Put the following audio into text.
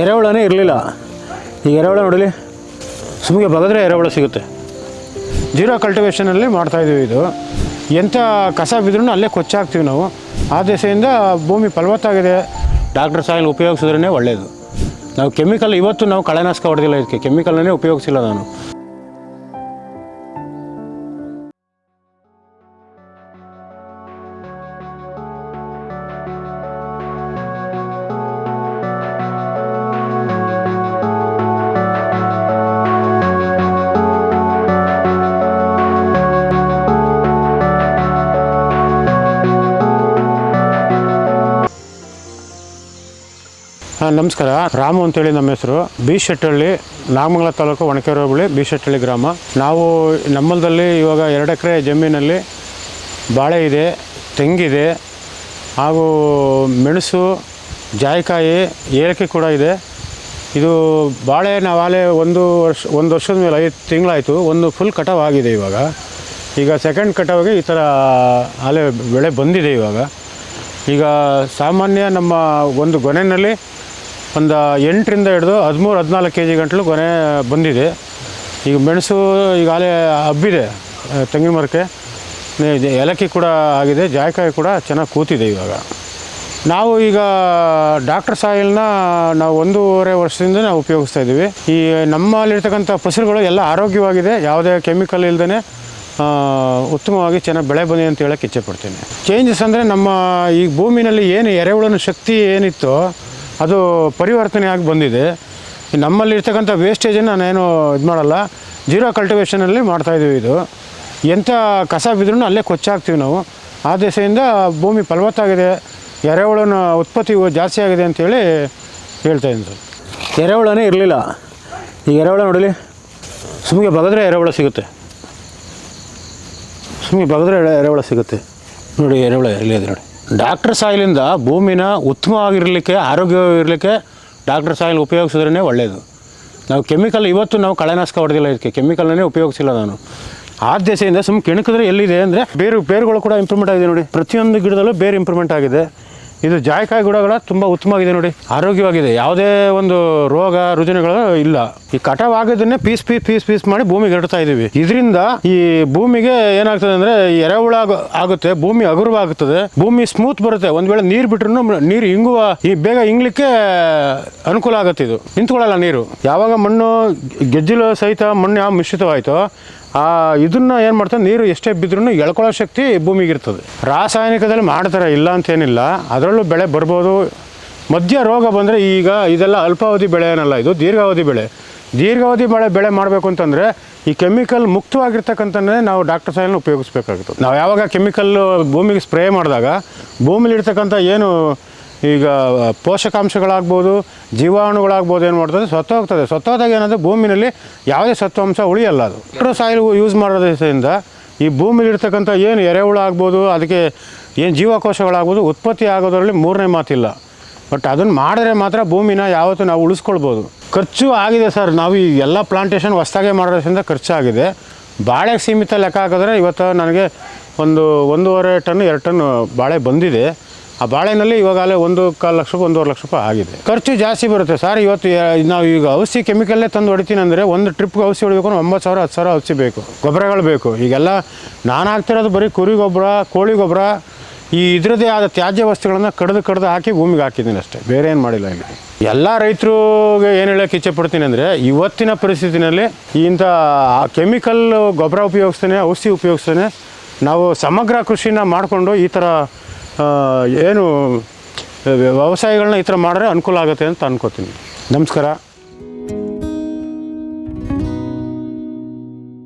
ಎರೆಹುಳನೇ ಇರಲಿಲ್ಲ. ಈ ಎರೆಹುಳ ನೋಡಲಿ ಸುಮಗೆ ಬಗದ್ರೆ ಎರೆಹುಳ ಸಿಗುತ್ತೆ. ಜೀರೋ ಕಲ್ಟಿವೇಷನಲ್ಲಿ ಮಾಡ್ತಾಯಿದ್ದೀವಿ ಇದು. ಎಂಥ ಕಸ ಬಿದ್ರೂ ಅಲ್ಲೇ ಕೊಚ್ಚಾಕ್ತೀವಿ ನಾವು. ಆ ದೇಶದಿಂದ ಭೂಮಿ ಫಲವತ್ತಾಗಿದೆ. ಡಾಕ್ಟರ್ ಸಾಯಿಲ್ ಉಪಯೋಗಿಸಿದ್ರೇ ಒಳ್ಳೆಯದು ನಾವು ಕೆಮಿಕಲ್ ಇವತ್ತು ನಾವು ಕಳೆನಾಶಕ ಹೊಡೆದಿಲ್ಲ ಇದಕ್ಕೆ. ಕೆಮಿಕಲ್ನೇ ಉಪಯೋಗಿಸಿಲ್ಲ ನಾನು. ನಮಸ್ಕಾರ. ರಾಮು ಅಂತೇಳಿ ನಮ್ಮ ಹೆಸರು. ಬಿ ಶೆಟ್ಟಳ್ಳಿ ನಾಗಮಂಗಲ ತಾಲೂಕು ಒಣಕೆರೆ ಹೋಬಳಿ ಬಿ ಶೆಟ್ಟಳ್ಳಿ ಗ್ರಾಮ. ನಾವು ನಮ್ಮಲ್ದಲ್ಲಿ ಇವಾಗ ಎರಡು ಎಕರೆ ಜಮೀನಲ್ಲಿ ಬಾಳೆ ಇದೆ, ತೆಂಗಿದೆ, ಹಾಗೂ ಮೆಣಸು, ಜಾಯಿಕಾಯಿ, ಏಲಕ್ಕಿ ಕೂಡ ಇದೆ. ಇದು ಬಾಳೆ ನಾವಾಲೆ ಒಂದು ವರ್ಷ, ಒಂದು ವರ್ಷದ ಮೇಲೆ ಐದು ತಿಂಗಳಾಯಿತು. ಒಂದು ಫುಲ್ ಕಟಾವ್ ಆಗಿದೆ ಇವಾಗ. ಈಗ ಸೆಕೆಂಡ್ ಕಟಾವಿಗೆ ಈ ಥರ ಆಲೆ ಬೆಳೆ ಬಂದಿದೆ ಇವಾಗ. ಈಗ ಸಾಮಾನ್ಯ ನಮ್ಮ ಒಂದು ಗೊನೆಯಲ್ಲಿ ಒಂದು ಎಂಟರಿಂದ ಹಿಡಿದು ಹದಿಮೂರು, ಹದಿನಾಲ್ಕು ಕೆ ಜಿ ಗಂಟಲು ಕೊನೆ ಬಂದಿದೆ. ಈಗ ಮೆಣಸು ಈಗಾಗಲೇ ಹಬ್ಬಿದೆ ತೆಂಗಿನ ಮರಕ್ಕೆ. ಏಲಕ್ಕಿ ಕೂಡ ಆಗಿದೆ, ಜಾಯಕಾಯಿ ಕೂಡ ಚೆನ್ನಾಗಿ ಕೂತಿದೆ ಇವಾಗ. ನಾವು ಈಗ ಡಾಕ್ಟರ್ ಸಾಯಿಲ್ನ ನಾವು ಒಂದೂವರೆ ವರ್ಷದಿಂದ ನಾವು ಉಪಯೋಗಿಸ್ತಾ ಇದ್ದೀವಿ. ಈ ನಮ್ಮಲ್ಲಿರ್ತಕ್ಕಂಥ ಫಸಲುಗಳು ಎಲ್ಲ ಆರೋಗ್ಯವಾಗಿದೆ, ಯಾವುದೇ ಕೆಮಿಕಲ್ ಇಲ್ಲದೇ ಉತ್ತಮವಾಗಿ ಚೆನ್ನಾಗಿ ಬೆಳೆ ಬಂದಿದೆ ಅಂತ ಹೇಳಕ್ಕೆ ಇಚ್ಛೆಪಡ್ತೀನಿ ಚೇಂಜಸ್ ಅಂದರೆ ನಮ್ಮ ಈ ಭೂಮಿನಲ್ಲಿ ಏನು ಎರೆಹುಳನ ಶಕ್ತಿ ಏನಿತ್ತು ಅದು ಪರಿವರ್ತನೆ ಆಗಿ ಬಂದಿದೆ. ನಮ್ಮಲ್ಲಿ ಇರ್ತಕ್ಕಂಥ ವೇಸ್ಟೇಜನ್ನು ನಾನೇನು ಇದು ಮಾಡಲ್ಲ. ಜೀರೋ ಕಲ್ಟಿವೇಷನಲ್ಲಿ ಮಾಡ್ತಾಯಿದ್ದೀವಿ ಇದು. ಎಂಥ ಕಸ ಬಿದ್ರೂ ಅಲ್ಲೇ ಕೊಚ್ಚಾಕ್ತೀವಿ ನಾವು. ಆ ದಿಸೆಯಿಂದ ಭೂಮಿ ಫಲವತ್ತಾಗಿದೆ. ಎರೆಹುಳನ ಉತ್ಪತ್ತಿ ಜಾಸ್ತಿ ಆಗಿದೆ ಅಂಥೇಳಿ ಹೇಳ್ತಾ ಇದ್ದೀನಿ ಸರ್. ಎರೆಹುಳನೇ ಇರಲಿಲ್ಲ. ಈ ಎರೆಹುಳ ನೋಡಲಿ ಸುಮ್ಮನೆ ಬಗದ್ರೆ ಎರೆಹುಳ ಸಿಗುತ್ತೆ. ಸುಮ್ಮನೆ ಬಗದ್ರೆ ಎರೆ- ಎರೆಹುಳ ಸಿಗುತ್ತೆ. ನೋಡಿ ಎರೆಹುಳ ಇರಲಿದೆ ನೋಡಿ. ಡಾಕ್ಟರ್ ಸಾಯಿಲಿಂದ ಭೂಮಿನ ಉತ್ತಮವಾಗಿರಲಿಕ್ಕೆ, ಆರೋಗ್ಯವಾಗಿರಲಿಕ್ಕೆ ಡಾಕ್ಟರ್ ಸಾಯಿಲ್ ಉಪಯೋಗಿಸಿದ್ರೇ ಒಳ್ಳೆಯದು ನಾವು ಕೆಮಿಕಲ್ ಇವತ್ತು ನಾವು ಕಳೆನಾಶಕ ಹೊಡೆದಿಲ್ಲ ಇದಕ್ಕೆ. ಕೆಮಿಕಲ್ನೇ ಉಪಯೋಗಿಸಿಲ್ಲ ನಾನು. ಆ ದೆಸೆಯಿಂದ ಸುಮ್ಮನೆ ಕೆಣಕಿದ್ರೆ ಎಲ್ಲಿದೆ ಅಂದರೆ ಬೇರು, ಬೇರುಗಳು ಕೂಡ ಇಂಪ್ರೂವ್ಮೆಂಟ್ ಆಗಿದೆ ನೋಡಿ. ಪ್ರತಿಯೊಂದು ಗಿಡದಲ್ಲೂ ಬೇರೆ ಇಂಪ್ರೂವ್ಮೆಂಟ್ ಆಗಿದೆ. ಇದು ಜಾಯಿಕಾಯಿ ಗಿಡಗಳ ತುಂಬ ಉತ್ತಮವಾಗಿದೆ ನೋಡಿ. ಆರೋಗ್ಯವಾಗಿದೆ. ಯಾವುದೇ ಒಂದು ರೋಗ ರುಜಿನಗಳು ಇಲ್ಲ. ಈ ಕಟಾವ್ ಆಗೋದನ್ನೇ ಪೀಸ್ ಪೀಸ್ ಪೀಸ್ ಪೀಸ್ ಮಾಡಿ ಭೂಮಿಗೆ ಇಡ್ತಾ ಇದೀವಿ ಇದರಿಂದ ಈ ಭೂಮಿಗೆ ಏನಾಗ್ತದೆ ಅಂದ್ರೆ ಎರೆಹುಳ ಆಗುತ್ತೆ, ಭೂಮಿ ಹಗುರವಾಗುತ್ತದೆ ಭೂಮಿ ಸ್ಮೂತ್ ಬರುತ್ತೆ. ಒಂದ್ ವೇಳೆ ನೀರು ಬಿಟ್ರು ನೀರು ಇಂಗುವ, ಈ ಬೇಗ ಇಂಗ್ಲಿಕ್ಕೆ ಅನುಕೂಲ ಆಗುತ್ತೆ ಇದು. ನಿಂತ್ಕೊಳ್ಳಲ್ಲ ನೀರು. ಯಾವಾಗ ಮಣ್ಣು ಗೆಜ್ಜಲು ಸಹಿತ ಮಣ್ಣು ಯಾವ ಮಿಶ್ರಿತವಾಯಿತೋ ಆ, ಇದನ್ನ ಏನು ಮಾಡ್ತಾರೆ, ನೀರು ಎಷ್ಟೇ ಬಿದ್ರೂ ಎಳ್ಕೊಳ್ಳೋ ಶಕ್ತಿ ಭೂಮಿಗೆ ಇರ್ತದೆ ರಾಸಾಯನಿಕದಲ್ಲಿ ಮಾಡ್ತಾರೆ, ಇಲ್ಲ ಅಂತೇನಿಲ್ಲ ಅದರಲ್ಲೂ ಬೆಳೆ ಬರ್ಬೋದು. ಮಧ್ಯ ರೋಗ ಬಂದರೆ ಈಗ ಇದೆಲ್ಲ ಅಲ್ಪಾವಧಿ ಬೆಳೆ ಏನಲ್ಲ, ಇದು ದೀರ್ಘಾವಧಿ ಬೆಳೆ. ದೀರ್ಘಾವಧಿ ಬೆಳೆ ಬೆಳೆ ಮಾಡಬೇಕು ಅಂತಂದರೆ ಈ ಕೆಮಿಕಲ್ ಮುಕ್ತವಾಗಿರ್ತಕ್ಕಂಥದ್ದೇ ನಾವು ಡಾಕ್ಟರ್ ಸಾಯಿಲ್ನ ಉಪಯೋಗಿಸ್ಬೇಕಾಗುತ್ತೆ. ನಾವು ಯಾವಾಗ ಕೆಮಿಕಲ್ ಭೂಮಿಗೆ ಸ್ಪ್ರೇ ಮಾಡಿದಾಗ ಭೂಮಿಲಿ ಇರ್ತಕ್ಕಂಥ ಏನು ಈಗ ಪೋಷಕಾಂಶಗಳಾಗ್ಬೋದು, ಜೀವಾಣುಗಳಾಗ್ಬೋದು ಏನು ಮಾಡ್ತದೆ? ಸತ್ತೋಗ್ತದೆ. ಸತ್ತೋದಾಗ ಏನಾದರೂ ಭೂಮಿನಲ್ಲಿ ಯಾವುದೇ ಸತ್ವಾಂಶ ಉಳಿಯಲ್ಲ ಅದು. ಮೆಟ್ರೋ ಸಾಯಿಲ್ ಯೂಸ್ ಮಾಡೋದ್ರಿಂದ ಈ ಭೂಮಿಲಿ ಇರ್ತಕ್ಕಂಥ ಏನು ಎರೆಹುಳು ಆಗ್ಬೋದು, ಅದಕ್ಕೆ ಏನು ಜೀವಕೋಶಗಳಾಗ್ಬೋದು, ಉತ್ಪತ್ತಿ ಆಗೋದರಲ್ಲಿ ಮೂರನೇ ಮಾತಿಲ್ಲ. ಬಟ್ ಅದನ್ನು ಮಾಡಿದ್ರೆ ಮಾತ್ರ ಭೂಮಿನ ಯಾವತ್ತೂ ನಾವು ಉಳಿಸ್ಕೊಳ್ಬೋದು. ಖರ್ಚು ಆಗಿದೆ ಸರ್. ನಾವು ಈ ಎಲ್ಲ ಪ್ಲಾಂಟೇಶನ್ ಹೊಸ್ದಾಗೆ ಮಾಡೋದ್ರಿಂದ ಖರ್ಚಾಗಿದೆ ಬಾಳೆಗೆ ಸೀಮಿತ ಲೆಕ್ಕ ಹಾಕಿದ್ರೆ ಇವತ್ತು ನನಗೆ ಒಂದು ಒಂದೂವರೆ ಟನ್, ಎರಡು ಟನ್ ಬಾಳೆ ಬಂದಿದೆ. ಆ ಬಾಳೆನಲ್ಲಿ ಇವಾಗಲೇ ಒಂದು ಕಾಲು ರೂಪಾಯಿ ಒಂದೂವರೆ ಲಕ್ಷ ರೂಪಾಯಿ ಆಗಿದೆ. ಖರ್ಚು ಜಾಸ್ತಿ ಬರುತ್ತೆ ಸರ್. ಇವತ್ತು ನಾವು ಈಗ ಔಷಧಿ ಕೆಮಿಕಲ್ಲೇ ತಂದು ಹೊಡಿತೀನಿ ಅಂದರೆ ಒಂದು ಟ್ರಿಪ್ಗೆ ಔಷಧಿ ಹೊಡಿಬೇಕು ಒಂಬತ್ತು ಸಾವಿರ, ಹತ್ತು ಸಾವಿರ ಔಷಧಿ ಬೇಕು. ಗೊಬ್ಬರಗಳು ಬೇಕು. ಈಗೆಲ್ಲ ನಾನು ಹಾಕ್ತಿರೋದು ಬರೀ ಕುರಿ ಗೊಬ್ಬರ, ಕೋಳಿ ಗೊಬ್ಬರ, ಈ ಇದರದೇ ಆದ ತ್ಯಾಜ್ಯ ವಸ್ತುಗಳನ್ನು ಕಡ್ದು ಕಡ್ದು ಹಾಕಿ ಭೂಮಿಗೆ ಹಾಕಿದ್ದೀನಿ ಅಷ್ಟೇ. ಬೇರೆ ಏನು ಮಾಡಿಲ್ಲ ಇಲ್ಲಿ ಎಲ್ಲ ರೈತರಿಗೆ ಏನು ಹೇಳೋಕೆ ಇಚ್ಛೆ ಪಡ್ತೀನಿ ಅಂದರೆ ಇವತ್ತಿನ ಪರಿಸ್ಥಿತಿನಲ್ಲಿ ಇಂಥ ಕೆಮಿಕಲ್ ಗೊಬ್ಬರ ಉಪಯೋಗಿಸ್ತಾನೆ, ಔಷಧಿ ಉಪಯೋಗಿಸ್ತಾನೆ ನಾವು ಸಮಗ್ರ ಕೃಷಿನ ಮಾಡಿಕೊಂಡು ಈ ಥರ ಏನು ವ್ಯವಸಾಯಗಳನ್ನ ಈ ಥರ ಮಾಡಿದ್ರೆ ಅನುಕೂಲ ಆಗುತ್ತೆ ಅಂತ ಅನ್ಕೋತೀನಿ. ನಮಸ್ಕಾರ.